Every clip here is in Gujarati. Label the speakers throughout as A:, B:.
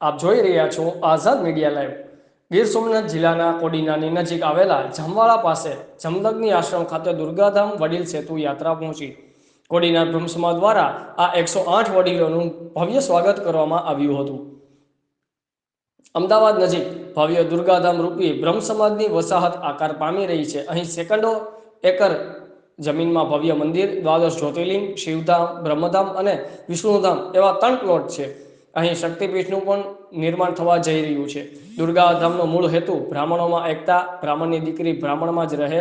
A: આપ જોઈ રહ્યા છો આઝાદ મીડિયા લાઈવ. ગીર સોમનાથ જિલ્લાના કોડીનાની નજીક આવેલા જમવાળા પાસે જમદગ્નિ આશ્રમ ખાતે દુર્ગાધામ વડીલ સેતુ યાત્રા પહોંચી. કોડીના બ્રહ્મ સમાજ દ્વારા આ એકસો આઠ વડીલોનું ભવ્ય સ્વાગત કરવામાં આવ્યું હતું. અમદાવાદ નજીક ભવ્ય દુર્ગાધામ રૂપી બ્રહ્મ સમાજની વસાહત આકાર પામી રહી છે. અહીં સેકન્ડો એકર જમીનમાં ભવ્ય મંદિર, દ્વાદશ જ્યોતિર્લિંગ, શિવધામ, બ્રહ્મધામ અને વિષ્ણુધામ એવા ત્રણ પ્લોટ છે. અહીં શક્તિપીઠનું પણ નિર્માણ થવા જઈ રહ્યું છે. દુર્ગાધામનો મૂળ હેતુ બ્રાહ્મણોમાં એકતા, બ્રાહ્મણની દીકરી બ્રાહ્મણમાં જ રહે,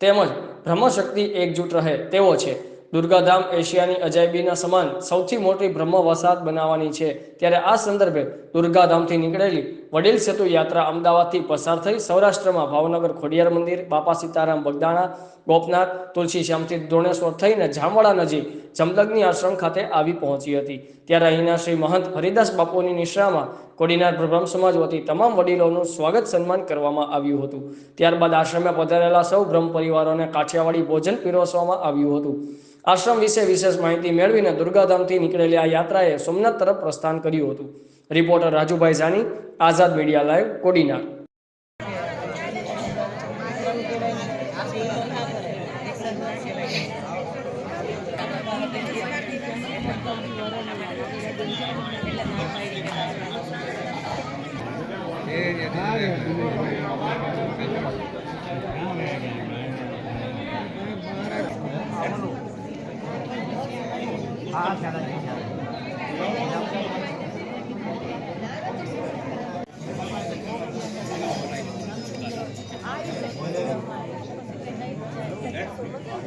A: તેમજ બ્રહ્મશક્તિ એકજૂટ રહે તેવો છે. દુર્ગાધામ એશિયાની અજાયબીના સમાન સૌથી મોટી બ્રહ્મ વસાહત બનાવવાની છે. ત્યારે આ સંદર્ભે દુર્ગાધામથી નીકળેલી વડીલ સેતુ યાત્રા અમદાવાદથી પસાર થઈ સૌરાષ્ટ્રમાં ભાવનગર ખોડિયાર મંદિર, બાપા સીતારામ બગદાણા, ગોપનાથ, તુલસી શ્યામથી ધોણેશ્વર થઈને જામવાડા નજીક જમદગ્નિ આશ્રમ ખાતે આવી પહોંચી હતી. ત્યારે અહીંના શ્રી મહંત હરિદાસ બાપુની નિશ્રામાં કોડીનાર બ્રહ્મ સમાજ વતી તમામ વડીલોનું સ્વાગત સન્માન કરવામાં આવ્યું હતું. ત્યારબાદ આશ્રમે પધારેલા સૌ બ્રહ્મ પરિવારોને કાઠિયાવાડી ભોજન પીરસવામાં આવ્યું હતું. આશ્રમ વિશે વિશેષ માહિતી મેળવીને દુર્ગાધામથી નીકળેલી આ યાત્રાએ સોમનાથ તરફ પ્રસ્થાન કર્યું હતું. Reporter Rajubhai Jani Azad media live Kodinar.
B: બધા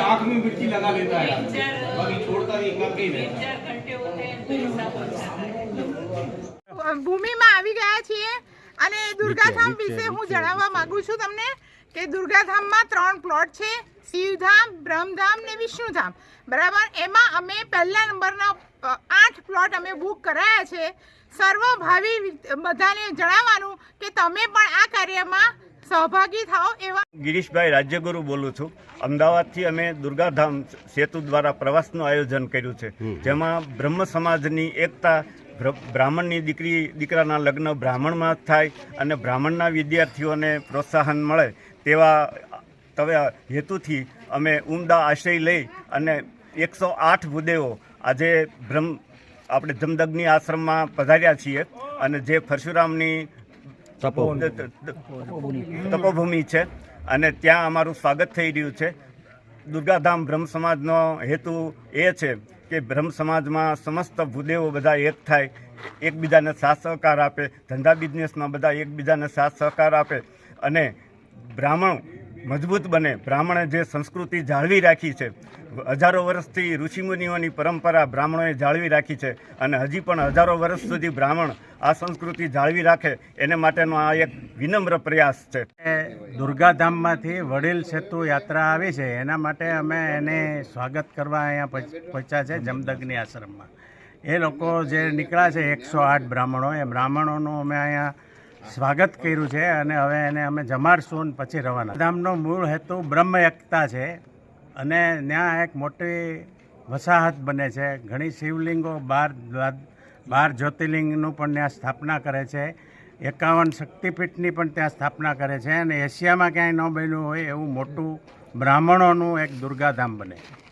C: आंख में मिर्ची लगा लेता है बाकी छोड़ता नहीं इतना कहीं रहता
D: ભૂમિમાં આવી ગયા છીએ અને દુર્ગાધામ વિશે હું જણાવવા માંગુ છું તમને કે દુર્ગાધામમાં ત્રણ પ્લોટ છે શિવધામ બ્રહ્મધામ ને વિષ્ણુધામ બરાબર એમાં અમે પહેલા નંબરના અ, આઠ પ્લોટ અમે બુક કરાયા છે સર્વભાવી વિ- બધાને જણાવવાનું કે તમે પણ આ કાર્યમાં સહભાગી થાઓ એવા
E: ગિરીશભાઈ રાજ્યગુરુ બોલું છું. અમદાવાદથી અમે દુર્ગાધામ સેતુ દ્વારા પ્રવાસનું આયોજન કર્યું છે. જેમાં બ્રહ્મ સમાજની એકતા બ્રાહ્મણની દીકરી દીકરાના લગ્ન બ્રાહ્મણમાં જ થાય અને બ્રાહ્મણના વિદ્યાર્થીઓને પ્રોત્સાહન મળે તેવા તવે હેતુથી અમે ઉમદા આશ્રય લઈ અને એકસો આઠ ભૂદેવો આજે બ્રહ્મ આપણે જમદગ્નિ આશ્રમમાં પધાર્યા છીએ અને જે પરશુરામની તપોભૂમિ. છે. અને ત્યાં અમારું સ્વાગત થઈ રહ્યું છે. દુર્ગાધામ બ્રહ્મ સમાજનો હેતુ એ છે કે બ્રહ્મ સમાજમાં સમસ્ત ભૂદેવો બધા એક થાય, એકબીજાને સાથ સહકાર આપે, ધંધા બિઝનેસમાં બધા એકબીજાને સાથ સહકાર આપે. અને બ્રાહ્મણ મજબૂત બને. બ્રાહ્મણે જે સંસ્કૃતિ જાળવી રાખી છે, હજારો વર્ષથી ઋષિમુનિઓની પરંપરા બ્રાહ્મણોએ જાળવી રાખી છે અને હજી પણ હજારો વર્ષ સુધી બ્રાહ્મણ આ સંસ્કૃતિ જાળવી રાખે, એને માટેનો આ એક વિનમ્ર પ્રયાસ છે.
F: દુર્ગાધામમાંથી વડીલ સેતુ યાત્રા આવી છે, એના માટે અમે એને સ્વાગત કરવા અહીંયા પહોંચ્યા છે જમદગ્નિ આશ્રમમાં. એ લોકો જે નીકળ્યા છે એકસો આઠ બ્રાહ્મણો, એ બ્રાહ્મણોનું અમે અહીંયા સ્વાગત કર્યું છે અને હવે એને અમે જમાડશું પછી રવાના. ધામનો મૂળ હેતુ બ્રહ્મ એકતા છે અને ત્યાં એક મોટી વસાહત બને છે. ઘણી શિવલિંગો બાર બાર જ્યોતિર્લિંગનું પણ ત્યાં સ્થાપના કરે છે. એકાવન શક્તિપીઠની પણ ત્યાં સ્થાપના કરે છે અને એશિયામાં ક્યાંય ન બન્યું હોય એવું મોટું બ્રાહ્મણોનું એક દુર્ગાધામ બને. છે